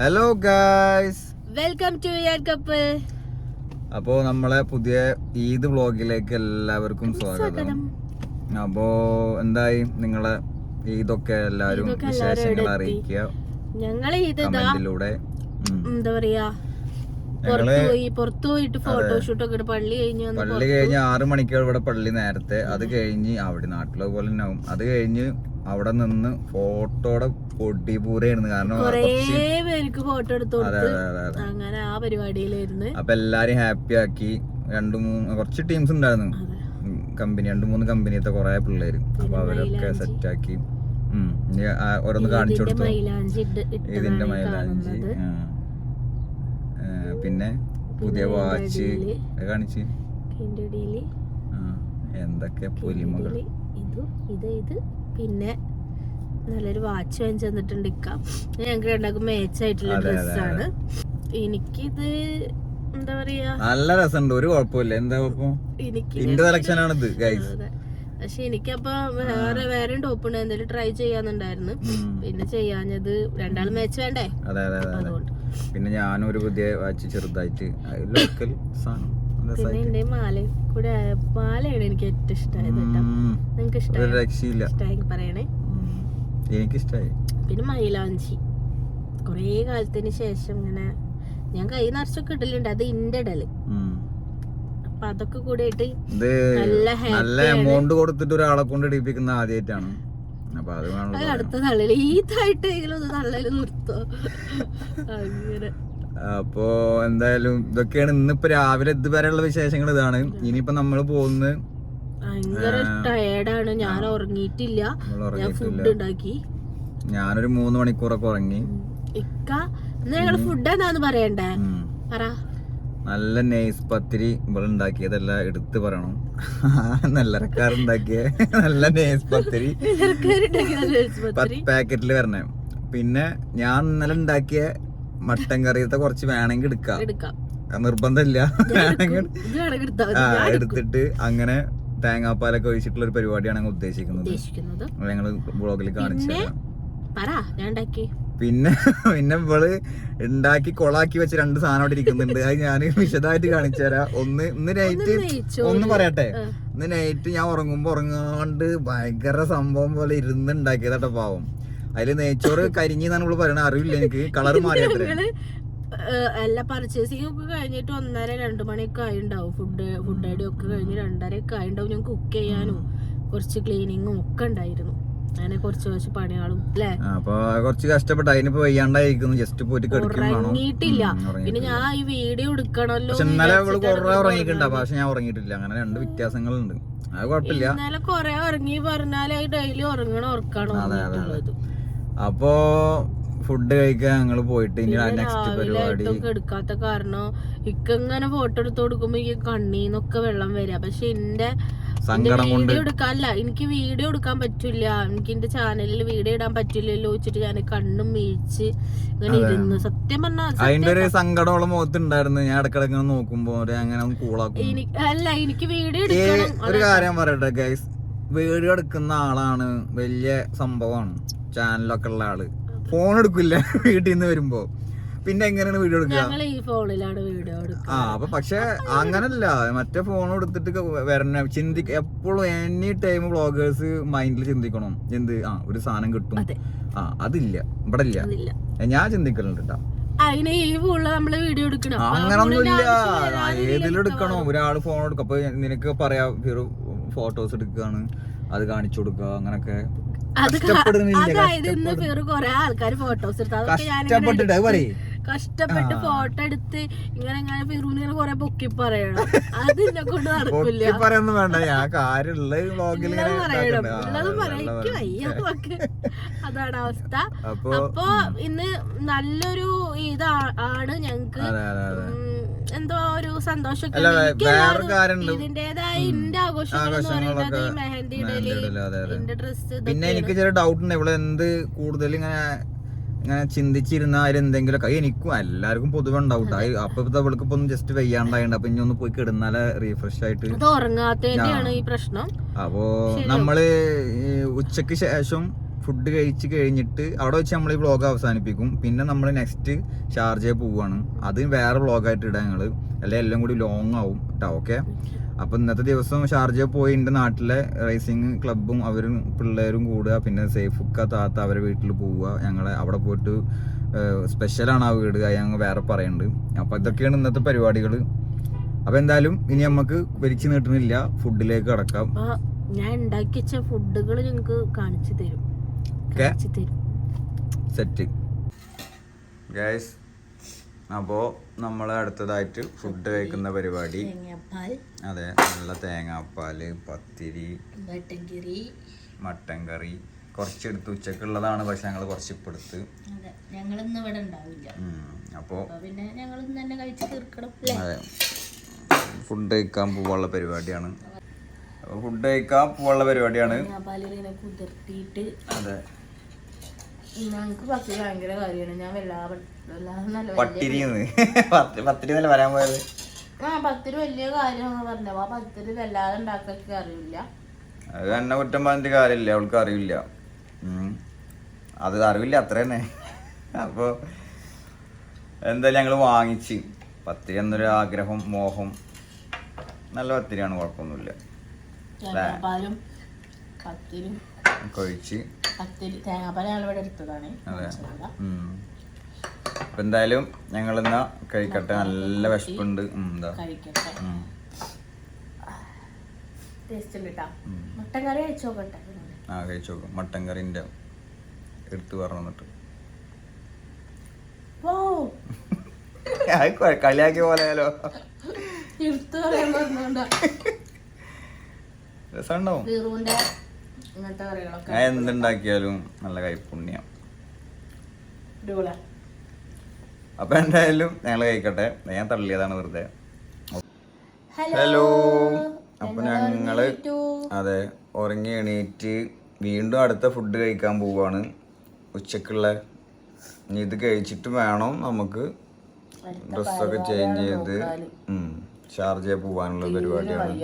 Hello guys welcome to your couple അപ്പോ നമ്മളെ പുതിയ ഈദ് വ്ളോഗിലേക്ക് എല്ലാവർക്കും സ്വാഗതം. അപ്പോ എന്തായി? നിങ്ങളെ ഈദൊക്കെ എല്ലാരും വിശേഷങ്ങൾ അറിയിക്കുക. ഞങ്ങൾ ഇത് ഇതാ. കമന്റിലൂടെ ഉം. എന്താ പറയാ? ഞങ്ങൾ പുറത്തു പോയി പുറത്തു പോയിട്ട് ഫോട്ടോഷൂട്ട് ഒക്കെ പള്ളി കഴിഞ്ഞ് വന്ന് പള്ളി കഴിഞ്ഞ് ആറു മണിക്കാണ് ഇവിടെ പള്ളി നേരത്തെ. അത് കഴിഞ്ഞ് അവിടെ നാട്ടിലെ പോലെ തന്നെ ആവും. അത് കഴിഞ്ഞ് അവിടെ നിന്ന് ഫോട്ടോടെ പൊടിപൂരയായിരുന്നു. കാരണം പേർക്ക് ഫോട്ടോ എടുത്തു അങ്ങനെ ആ പരിപാടിയിലായിരുന്നു. അപ്പൊ എല്ലാരും ഹാപ്പി ആക്കി രണ്ടു മൂന്ന് കുറച്ച് ടീംസ് ഉണ്ടായിരുന്നു. കമ്പനി രണ്ടു മൂന്ന് കമ്പനിയത്തെ കുറെ പിള്ളേര്. അപ്പൊ അവരൊക്കെ സെറ്റ് ആക്കി. ഓരോന്ന് കാണിച്ചു കൊടുത്തു. ഇതിന്റെ മൈലാഞ്ചി. പിന്നെ പുതിയ വാച്ച് കാണിച്ച്. എന്തൊക്കെ പുലിമകൾ. ഇത് ഇത്. പിന്നെ നല്ലൊരു വാച്ച് വാങ്ങിച്ചു തന്നിട്ടുണ്ട് ഇക്ക. ഞങ്ങൾക്ക് രണ്ടാക്കും മേച്ചായിട്ടുള്ള ഡ്രസ്സാണ്. എനിക്കിത് എന്താ പറയാ? നല്ല രസമുണ്ട് ഒരു കുഴപ്പമില്ല. എന്താ എനിക്ക് ഇന്റെ സെലക്ഷൻ ആണിത് ഗൈസ് അതെ. പക്ഷെ എനിക്കപ്പോ വേറെ വേറെ ടോപ്പ് ഉണ്ട് എന്തെങ്കിലും ട്രൈ ചെയ്യാന്നുണ്ടായിരുന്നു. പിന്നെ ചെയ്യാഞ്ഞത് രണ്ടാൾ മാച്ച് വേണ്ടേ? അതെ അതെ പിന്നെ ഞാനൊരു പുതിയ വാച്ച് ചെറുതായിട്ട് ലോക്കൽ സാധനം. പിന്നെ എന്റെ മാല കൂടെ മാലയാണ് എനിക്ക് ഏറ്റവും ഇഷ്ടമായത് കേട്ടോ. നിങ്ങക്ക് ഇഷ്ടമായി ഇഷ്ടമായി പറയണേ. എനിക്കിഷ്ടായി. പിന്നെ മൈലാഞ്ചി. കുറേ കാലത്തിന് ശേഷം ഇങ്ങനെ ഞാൻ കൈ നിറച്ചൊക്കെ ഇടലുണ്ട്. അത് ഇന്റെ ഇടൽ. അപ്പൊ അതൊക്കെ കൂടിയിട്ട് നല്ല നല്ല എമൗണ്ട് കൊടുത്തിട്ട് ഒരാളെ കൊണ്ട് ഇടിപ്പിക്കുന്ന ആദ്യമായിട്ടാണ് അടുത്ത തള്ളൽ. ഈതായിട്ടെങ്കിലും ഒന്ന് തള്ളൽ നിർത്തോ. അങ്ങനെ. അപ്പോ എന്തായാലും ഇതൊക്കെയാണ് ഇന്നിപ്പോ രാവിലെ ഇതുവരെയുള്ള വിശേഷങ്ങൾ ഇതാണ്. ഇനിയിപ്പോ നമ്മൾ പോകുന്നത് ഭയങ്കര ടയേർഡാണ് ഞാൻ ഉറങ്ങിയിട്ടില്ല. ഞാൻ ഫുഡ് ഉണ്ടാക്കി. ഞാനൊരു മൂന്ന് മണിക്കൂറൊക്കെ ഉറങ്ങി. ഇക്ക ഞങ്ങൾ ഫുഡ് എന്താന്ന് പറയണ്ടേ. പറ. നല്ല നെയ്സ് പത്തിരി ഇവിടെ ഉണ്ടാക്കിയതെല്ലാം എടുത്ത് പറയണം. നെല്ലറക്കാരുണ്ടാക്കിയ നല്ല നെയ്സ് പത്തിരി പത്ത് പാക്കറ്റിൽ വരണേ. പിന്നെ ഞാൻ ഇന്നലെ ഉണ്ടാക്കിയ മട്ടൻ കറിയത്തെ കുറച്ച് വേണമെങ്കിൽ എടുക്കാം. നിർബന്ധമില്ല. വേണമെങ്കിൽ. എടുത്തിട്ട് അങ്ങനെ തേങ്ങാപ്പാലൊക്കെ ഒഴിച്ചിട്ടുള്ള ഒരു പരിപാടിയാണ് ഞങ്ങൾ ഉദ്ദേശിക്കുന്നത്. ഞങ്ങൾ ഞങ്ങൾ ബ്ലോഗിൽ കാണിച്ചു പിന്നെ? പിന്നെ ഇവൾ ഉണ്ടാക്കി കൊളാക്കി വെച്ച രണ്ട് സാധനം അവിടെ ഇരിക്കുന്നുണ്ട്. അത് ഞാൻ വിശദമായിട്ട് കാണിച്ചു തരാം. ഒന്ന് ഇന്ന് നൈറ്റ് ഒന്ന് പറയട്ടെ. ഇന്ന് നൈറ്റ് ഞാൻ ഉറങ്ങുമ്പോ ഉറങ്ങാണ്ട് ഭയങ്കര സംഭവം പോലെ ഇരുന്ന് ഉണ്ടാക്കിയതാട്ടോ പാവം. അതിൽ നെയ്ച്ചോറ് കരിഞ്ഞെന്നാണ് നമ്മൾ പറയണത് അറിവില്ല എനിക്ക്. കളർ മാറി എല്ലാ പർച്ചേസിംഗ് ഒക്കെ കഴിഞ്ഞിട്ട് ഒന്നര രണ്ടു മണിയൊക്കെ ആയിണ്ടാവും. ഫുഡ് ഫുഡ് ഐഡി ഒക്കെ കഴിഞ്ഞ് രണ്ടര ഒക്കെ ആയിണ്ടാവും ഞാൻ കുക്ക് ചെയ്യാനും. കുറച്ച് ക്ലീനിങ്ങും ഒക്കെ ഉണ്ടായിരുന്നു. അങ്ങനെ കുറച്ച് കുറച്ച് പണികളും അല്ലേ അപ്പൊ കുറച്ച് കഷ്ടപ്പെട്ട അതിനിപ്പോ വയ്യാണ്ടായിരിക്കുന്നു. ജസ്റ്റ് പോയിട്ട് ഉറങ്ങിയിട്ടില്ല. പിന്നെ ഞാൻ ഈ വീഡിയോ എടുക്കണല്ലോ ഇന്നലെ അവൾ കുറെ ഉറങ്ങിയിട്ടുണ്ടാ. പക്ഷെ ഞാൻ ഉറങ്ങിയിട്ടില്ല. അങ്ങനെ രണ്ട് വ്യത്യാസങ്ങളുണ്ട്. അത് കുഴപ്പമില്ല. ഇന്നലെ കൊറേ ഉറങ്ങി പറഞ്ഞാൽ ഡെയിലി ഉറങ്ങണം ഉറക്കാണ് അപ്പോ ഫുഡ് കഴിക്കാൻ ഞങ്ങൾ പോയിട്ട് ഇനി നെക്സ്റ്റ് പരിപാടി. എടുക്കാത്ത കാരണം ഇക്കങ്ങനെ ഫോട്ടോ എടുത്ത് കൊടുക്കുമ്പോ ഈ കണ്ണീന്നൊക്കെ വെള്ളം വരിക പക്ഷെ എന്റെ വീഡിയോ വീഡിയോ എടുക്കാനല്ല എനിക്ക് വീഡിയോ എടുക്കാൻ പറ്റില്ല. എനിക്ക് എന്റെ ചാനലിൽ വീഡിയോ ഇടാൻ പറ്റില്ലല്ലോ വെച്ചിട്ട് ഞാൻ കണ്ണും വീഴ്ച് ഇങ്ങനെ ഇരുന്ന്. സത്യം പറഞ്ഞാൽ അതിന്റെ ഒരു സങ്കടമുള്ള മുഖത്തുണ്ടായിരുന്നു. ഞാൻ ഇടക്കിടക്ക് നോക്കുമ്പോ അങ്ങനെ കൂളാക്കും. എനിക്ക് അല്ല എനിക്ക് വീഡിയോ എടുക്കണം. ഒരു കാര്യം പറയട്ടെ ഗൈസ് വീഡിയോ എടുക്കുന്ന ആളാണ് വലിയ സംഭവമാണ് ചാനലൊക്കെ ഉള്ള ആൾ ഫോൺ എടുക്കില്ല. വീട്ടിൽ നിന്ന് വരുമ്പോ. പിന്നെ എങ്ങനെയാണ് വീഡിയോ എടുക്കുക? ഈ ഫോണിലാണ് വീഡിയോ ആ അപ്പൊ പക്ഷെ അങ്ങനല്ല. മറ്റേ ഫോൺ എടുത്തിട്ട് വരണ. ചിന്തി എപ്പോഴും എനി ടൈം വ്ളോഗേഴ്സ് മൈൻഡിൽ ചിന്തിക്കണം. എന്ത്? ആ ഒരു സാധനം കിട്ടും. ആ അതില്ല. ഇവിടെ ഇല്ല ഞാൻ ചിന്തിക്കലുണ്ട് കേട്ടോ അതിന് ഈ ഫോണിൽ നമ്മൾ വീഡിയോ എടുക്കണം. അങ്ങനൊന്നുമില്ല. ഏതിലെടുക്കണോ ഒരാൾ ഫോൺ എടുക്കും. അപ്പൊ നിനക്ക് പറയാ ഫോട്ടോസ് എടുക്കുകയാണ് അത് കാണിച്ചു കൊടുക്കുക അങ്ങനൊക്കെ. അതായത് ഇന്ന് വേറെ കൊറേ ആൾക്കാർ ഫോട്ടോസ് എടുത്തു അതൊക്കെ ഞാൻ കഷ്ടപ്പെട്ട് ഫോട്ടോ എടുത്ത് ഇങ്ങനെ ഇങ്ങനെ ഫിറൂന് കൊറേ പൊക്കി പറയണം. അത് എന്നെ കൊണ്ട് നടക്കില്ല പറയൊന്നും വേണ്ട. ഞാൻ കാര്യമുള്ള വ്ളോഗിൽ അതാണ് അവസ്ഥ. അപ്പൊ ഇന്ന് നല്ലൊരു ഇതാ ആണ് ഞങ്ങക്ക് എന്തോ ഒരു സന്തോഷമൊക്കെ ഇതിന്റേതായ ആഘോഷങ്ങൾ ഡ്രസ് പിന്നെ എനിക്ക് ചെറിയ ഡൗട്ട് ഉണ്ട്. ഇവിടെ എന്ത് കൂടുതൽ ഇങ്ങനെ ഇങ്ങനെ ചിന്തിച്ചിരുന്ന അത് എനിക്കും എല്ലാവർക്കും പൊതുവെ ഉണ്ടാവും അപ്പൊ അവൾക്ക് ഇപ്പൊ ഒന്ന് ജസ്റ്റ് വെയ്യാണ്ടായിണ്ട് അപ്പൊ ഇനി ഒന്ന് പോയി കിടന്നാലേ റീഫ്രഷ് ആയിട്ട് അപ്പോ നമ്മൾ ഉച്ചയ്ക്ക് ശേഷം ഫുഡ് കഴിച്ച് കഴിഞ്ഞിട്ട് അവിടെ വെച്ച് നമ്മൾ ഈ വ്ളോഗ് അവസാനിപ്പിക്കും. പിന്നെ നമ്മൾ നെക്സ്റ്റ് ഷാർജയിൽ പോവുകയാണ് അത് വേറെ വ്ളോഗായിട്ട് ഇടാം ഞങ്ങൾ അല്ലെ എല്ലാം കൂടി ലോങ് ആവും കേട്ടോ ഓക്കെ അപ്പോൾ ഇന്നത്തെ ദിവസം ഷാർജയിൽ പോയി എന്റെ നാട്ടിലെ റേസിംഗ് ക്ലബും അവരും പിള്ളേരും കൂടുക പിന്നെ സേഫുക്ക താത്ത അവരെ വീട്ടിൽ പോവുക ഞങ്ങളെ അവിടെ പോയിട്ട് സ്പെഷ്യലാണ് ആ വീട്. അത് ഞങ്ങൾ വേറെ പറയുന്നുണ്ട് അപ്പോൾ ഇതൊക്കെയാണ് ഇന്നത്തെ പരിപാടികൾ അപ്പൊ എന്തായാലും ഇനി നമുക്ക് വലിച്ചു നീട്ടുന്നില്ല. ഫുഡിലേക്ക് കടക്കാം. ഞാൻ ഉണ്ടാക്കി വെച്ച ഫുഡുകൾ നിങ്ങൾക്ക് കാണിച്ചു തരും. തരും സെറ്റ് ഗൈസ് അപ്പോൾ നമ്മൾ അടുത്തതായിട്ട് ഫുഡ് കഴിക്കുന്ന പരിപാടി. തേങ്ങാപ്പാൽ. അതെ നല്ല തേങ്ങാപ്പാൽ പത്തിരി മട്ടൻ കറി. കുറച്ചെടുത്ത് ഉച്ചക്കുള്ളതാണ് പക്ഷെ ഞങ്ങൾ കുറച്ച് ഇപ്പം എടുത്ത് അതെ ഞങ്ങളിന്ന് ഇവിടെ ഉണ്ടാവില്ല. അപ്പോൾ പിന്നെ ഞങ്ങൾ തന്നെ കഴിച്ച് തീർക്കണം അതെ. ഫുഡ് കഴിക്കാൻ പോവാനുള്ള പരിപാടിയാണ്. ഫുഡ് കഴിക്കാൻ പോവാനുള്ള പരിപാടിയാണ്. തേങ്ങാപ്പാൽ അതെ. ഞങ്ങൾക്ക് പത്തിരി ഭയങ്കര കാര്യമാണ്. ഞാൻ വല്ലാതെ നല്ല പട്ടിരിന്ന് പത്ത് പത്തിരി എന്നല്ല വരാൻ പോയത്? ആ പത്തിരി വലിയ കാര്യമാണ് പറഞ്ഞത്. ആ പത്തിരി വല്ലാതെ ഉണ്ടാക്കൊക്കെ അറിയില്ല. അത് എന്നെ കുറ്റം പറഞ്ഞിട്ട് കാര്യമില്ല. അവൾക്ക് അറിയില്ല. അത് അറിവില്ല അത്ര തന്നെ അപ്പോൾ എന്തായാലും ഞങ്ങൾ വാങ്ങിച്ച്. പത്തിരി എന്നൊരു ആഗ്രഹം മോഹം നല്ല പത്തിരിയാണ് കുഴപ്പമൊന്നുമില്ല. കഴിച്ച്. പത്തിരി തേങ്ങാപ്പാൽ ഞങ്ങൾ ഇവിടെ എടുത്തതാണ്. അതെ. ഉം. അപ്പൊ എന്തായാലും ഞങ്ങൾ എന്നാ കഴിക്കട്ടെ നല്ല വിശപ്പുണ്ട്. കഴിക്കട്ടെ. മുട്ടൻ കറി കഴിച്ചു നോക്കട്ടെ. ആ കഴിച്ചു നോക്കും. മട്ടൻ കറിന്റെ എടുത്തു പറഞ്ഞു എന്നിട്ട് ഓ അത് കൊ- കളിയാക്കിയ പോലെയാലോ. എടുത്തു പറയാൻ പറഞ്ഞോണ്ടാ. രസമുണ്ടാവും. ഇങ്ങനത്തെ കറികളൊക്കെ ഞാൻ എന്തുണ്ടാക്കിയാലും നല്ല കൈപ്പുണ്യം. അപ്പൊ എന്തായാലും ഞങ്ങൾ കഴിക്കട്ടെ. ഞാൻ തള്ളിയതാണ് വെറുതെ. ഹലോ. അപ്പൊ ഞങ്ങൾ അതെ ഉറങ്ങി എണീറ്റ് വീണ്ടും അടുത്ത ഫുഡ് കഴിക്കാൻ പോവാണ്. ഉച്ചക്കുള്ള ഇനി ഇത് കഴിച്ചിട്ട് വേണം നമുക്ക് ഡ്രസ്സൊക്കെ ചേഞ്ച് ചെയ്ത് ഷാർജ പോവാനുള്ള പരിപാടിയാണ്.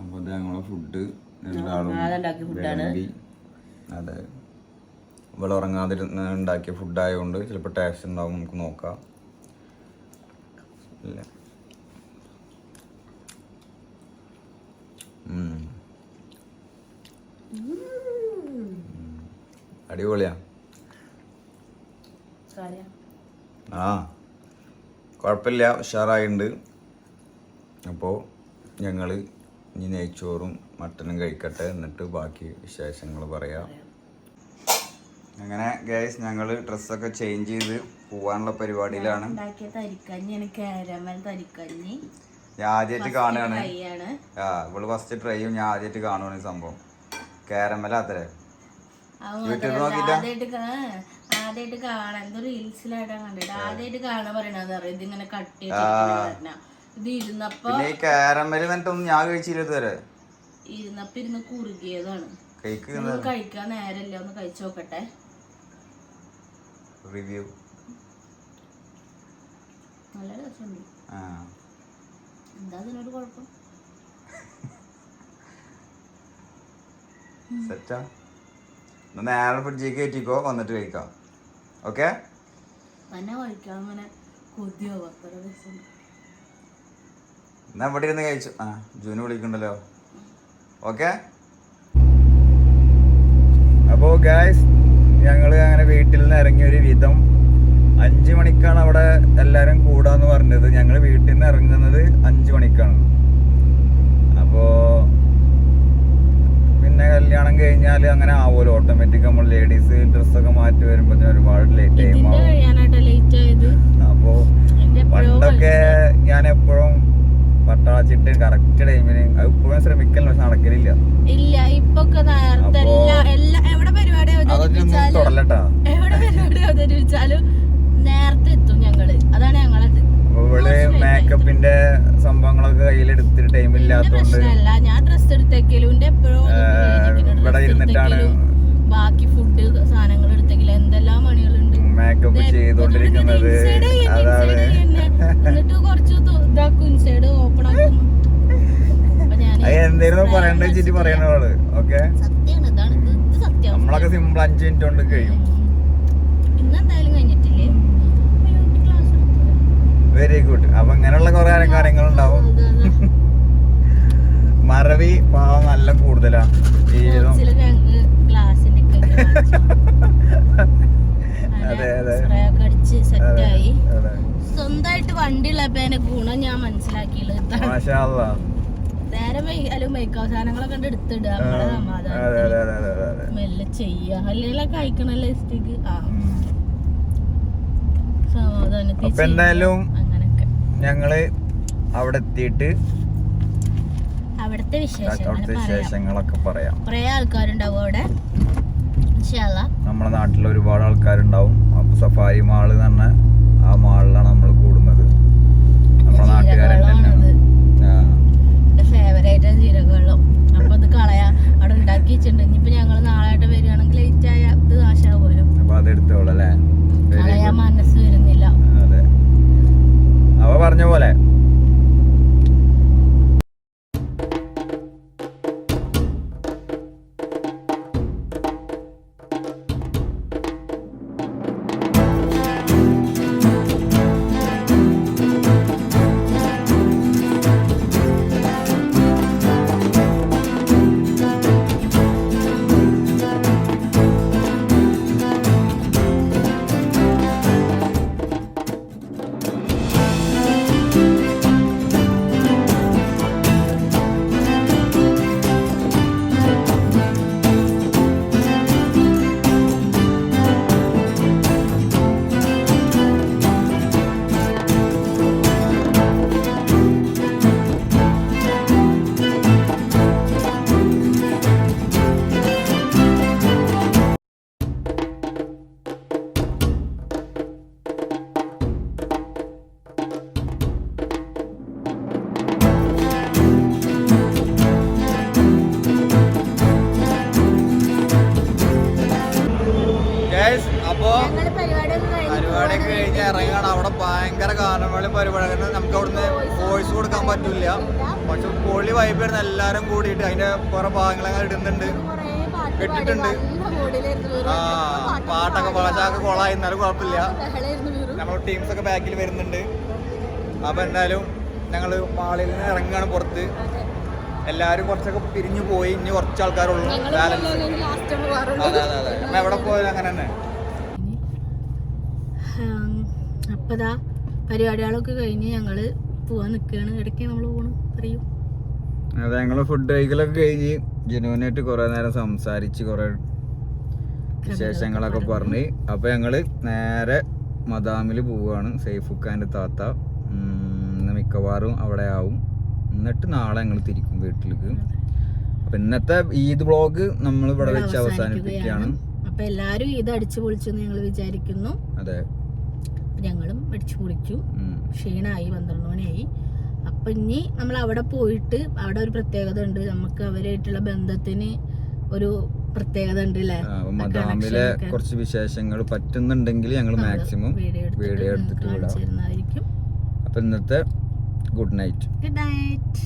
അപ്പൊ ഇത് ഞങ്ങളെ ഫുഡ് രണ്ടാളും. അതെ. ഇവിടെ ഉറങ്ങാതിരുന്ന് ഉണ്ടാക്കിയ ഫുഡ് ആയതുകൊണ്ട് ചിലപ്പോൾ ടേസ്റ്റ് ഉണ്ടാവും നമുക്ക് നോക്കാം. ഇല്ല. അടിപൊളിയാ. ആ. കുഴപ്പമില്ല ഉഷാറായിട്ടുണ്ട് അപ്പോൾ ഞങ്ങൾ ഇനി നെയ്ച്ചോറും മട്ടനും കഴിക്കട്ടെ എന്നിട്ട് ബാക്കി വിശേഷങ്ങൾ പറയാം. അങ്ങനെ ഗൈസ് ഞങ്ങൾ ഡ്രസ്സൊക്കെ ചേഞ്ച് ചെയ്ത് പോവാനുള്ള പരിപാടിയിലാണ്. ഞാൻ ആദ്യമായിട്ട് കാണുകയാണ്. ആ ഇവൾ ഫസ്റ്റ് ട്രൈ ചെയ്യും ഞാൻ ആദ്യമായിട്ട് കാണുകയാണ് ഈ സംഭവം. കാരമല അത്രേ യൂട്യൂബ് നോക്കിട്ടാ ആദ്യമായിട്ട് കാണാൻ എന്തോ റീൽസിലായിട്ടാണ് കണ്ടിട്ട്. ആദ്യമായിട്ട് കാണാൻ പറയണത് ഇതിങ്ങനെ കട്ട് ചെയ്ത് ഇത് ഇരുന്നപ്പോ പിന്നെ ഈ കാരമൽ എന്നിട്ടൊന്നും ഞാൻ കഴിച്ചില്ല ഇതുവരെ. ഇരുന്നപ്പോ ഇരുന്ന് കുറുകിയതാണ്. കേക്ക് കഴിക്കാൻ നേരല്ല ഒന്ന് കഴിച്ചു നോക്കട്ടെ. റിവ്യൂ നല്ല രസമുണ്ട്. എന്താ അതിനൊരു കുഴപ്പം? സെറ്റാ നേരെ കയറ്റിക്കോ വന്നിട്ട് കഴിക്കാം. ഓക്കെ തന്നെ കഴിക്കാൻ അങ്ങനെ കൊതിയോ അത്ര രസമുണ്ട്. എന്നാ ഇവിടെ ഇരുന്ന് കഴിച്ചു. ആ ജൂന് വിളിക്കണ്ടല്ലോ. ഓക്കെ? അപ്പോൾ ഗായ്സ് ഞങ്ങൾ അങ്ങനെ വീട്ടിൽ നിന്ന് ഇറങ്ങിയ ഒരു വിധം അഞ്ച് മണിക്കാണ് അവിടെ എല്ലാവരും കൂടാന്ന് പറഞ്ഞത്. ഞങ്ങൾ വീട്ടിൽ നിന്ന് ഇറങ്ങുന്നത് അഞ്ച് മണിക്കാണ്. അപ്പോൾ പിന്നെ കല്യാണം കഴിഞ്ഞാൽ അങ്ങനെ ആവുമല്ലോ. ഓട്ടോമാറ്റിക് നമ്മൾ ലേഡീസ് ഡ്രസ്സൊക്കെ മാറ്റി വരുമ്പോ ഒരുപാട് ലേറ്റ് ആയി അപ്പോൾ പണ്ടൊക്കെ ഞാൻ എപ്പോഴും പട്ടാളച്ചിട്ട് കറക്റ്റ് ടൈമിന് അത് ഇപ്പോഴും ശ്രമിക്കലോ പക്ഷെ നടക്കലില്ല. ഇല്ല എല്ലാ എവിടെ പരിപാടി അവതരിപ്പിച്ചാലും നേരത്തെ എത്തും ഞങ്ങൾ. അതാണ് ഞങ്ങളത്. അപ്പൊ ഇവൾ മേക്കപ്പിന്റെ സംഭവങ്ങളൊക്കെ കയ്യിലെടുത്തിട്ട് ടൈം എന്റെ ഇല്ലാത്തോണ്ട് ഞാൻ ഡ്രസ് എടുത്തേക്കലും. എന്റെ എപ്പോഴും ഇവിടെ ഇരുന്നിട്ടാണ് ബാക്കി ഫുഡ് സാധനങ്ങൾ എടുത്തെങ്കിലും എന്തെല്ലാം പണികളുണ്ട്? മേക്കപ്പ് ചെയ്തോണ്ടിരിക്കുന്നത് എന്നിട്ട് കുറച്ച് തു- ഇതാക്കും ഇൻസൈഡ് ഓപ്പൺ ആക്കും അപ്പൊ ഞാൻ അത് എന്തേലും പറയണ്ട വെച്ചിട്ട് പറയണോൾ ഓക്കെ നമ്മളൊക്കെ സിമ്പിൾ അഞ്ചു മിനിറ്റ് കൊണ്ട് കഴിയും. വെരി ഗുഡ് അപ്പൊ ഇങ്ങനെയുള്ള കുറെ കാര്യങ്ങളുണ്ടാവും. മറവി പാവം നല്ല കൂടുതലാ. അതെ, അതെ. സ്വന്തമായിട്ട് വണ്ടി ഉള്ളപ്പോ ഗുണം ഞാൻ മനസ്സിലാക്കിയുള്ളത്. നേരെ അല്ല സാധനങ്ങളൊക്കെ കണ്ട് എടുത്തിടുക. മെല്ലെ ഇഷ്ടക്ക് ആ. സമാധാനത്തിൽ അപ്പൊ എന്തായാലും ഞങ്ങൾ അവിടെ എത്തിയിട്ട് അവിടുത്തെ വിശേഷങ്ങളൊക്കെ പറയാം. കുറെ ആൾക്കാരുണ്ടാവും അവിടെ. നമ്മുടെ നാട്ടിൽ ഒരുപാട് ആൾക്കാരുണ്ടാവും. അപ്പൊ സഫാരി മാൾ എന്ന് പറഞ്ഞ ആ മാളിലാണ് നമ്മൾ കൂടുന്നത്. നമ്മുടെ നാട്ടുകാരൻ ജീരകവെള്ളമാണത്. ഫേവറേറ്റ് ജീരകവെള്ളം അപ്പൊ അത് കളയാ. അവിടെ ഉണ്ടാക്കി വെച്ചിട്ടുണ്ട്. ഇനിയിപ്പൊ ഞങ്ങൾ നാളായിട്ട് വരികയാണെങ്കിൽ ലേറ്റ് ആയ ഇത് നാശാവുമല്ലോ. കളയാ കളയാൻ മനസ്സ് വരുന്നില്ല. അവ പറഞ്ഞ പോലെ പക്ഷെ പൊളി വൈബായിരുന്നു എല്ലാരും കൂടിയിട്ട് അതിന്റെ കുറെ ഭാഗങ്ങളൊക്കെ ഇടുന്നുണ്ട്. കെട്ടിട്ടുണ്ട്. ആ പാട്ടൊക്കെ പാട്ടൊക്കെ കൊളായി എന്നാലും കുഴപ്പമില്ല. നമ്മുടെ ടീംസ് ഒക്കെ ബാക്കിൽ വരുന്നുണ്ട്. അപ്പൊ എന്തായാലും ഞങ്ങൾ മാളിൽ നിന്ന് ഇറങ്ങുകയാണ് പുറത്ത്. എല്ലാവരും കുറച്ചൊക്കെ പിരിഞ്ഞു പോയി. ഇനി കുറച്ച് ആൾക്കാരുള്ളൂ. ബാലൻസ് അതെ അതെ അതെ. എവിടെ പോയാലും അങ്ങനെ തന്നെ? അപ്പതാ പരിപാടികളൊക്കെ കഴിഞ്ഞ് ഞങ്ങൾ പോവാൻ നിൽക്കുകയാണ് ഇടയ്ക്ക് നമ്മൾ പോകണം പറയൂ. അതെ ഞങ്ങൾ ഫുഡ് കഴിക്കലൊക്കെ കഴിഞ്ഞ് ജനുവിനായിട്ട് കുറെ നേരം സംസാരിച്ച് കുറെ വിശേഷങ്ങളൊക്കെ പറഞ്ഞ്. അപ്പൊ ഞങ്ങൾ നേരെ മദാമിൽ പോവുകയാണ് സൈഫുഖാന്റെ താത്ത. ഇന്ന് മിക്കവാറും അവിടെ ആവും. എന്നിട്ട് നാളെ ഞങ്ങൾ തിരിക്കും വീട്ടിലേക്ക്. അപ്പൊ ഇന്നത്തെ ഈദ് ബ്ലോഗ് നമ്മൾ ഇവിടെ വെച്ച് അവസാനിപ്പിക്കുകയാണ്. അപ്പൊ എല്ലാരും ഈദ് അടിച്ചു പൊളിച്ചു ഞങ്ങൾ വിചാരിക്കുന്നു. അതെ. ഞങ്ങളും അടിച്ചു കുളിച്ചു. ക്ഷീണായി ക്ഷീണമായി പന്ത്രണ്ട് മണിയായി. അപ്പൊ ഇനി നമ്മൾ അവിടെ പോയിട്ട് അവിടെ ഒരു പ്രത്യേകത ഉണ്ട്. നമുക്ക് അവരായിട്ടുള്ള ബന്ധത്തിന് ഒരു പ്രത്യേകത ഉണ്ട് അല്ലേ മദാമിലെ കുറച്ച് വിശേഷങ്ങൾ പറ്റുന്നുണ്ടെങ്കിൽ ഞങ്ങൾ മാക്സിമം വീഡിയോ എടുത്തിട്ട് വിടാം. അപ്പൊ ഇന്നത്തെ ഗുഡ് നൈറ്റ് ഗുഡ് നൈറ്റ്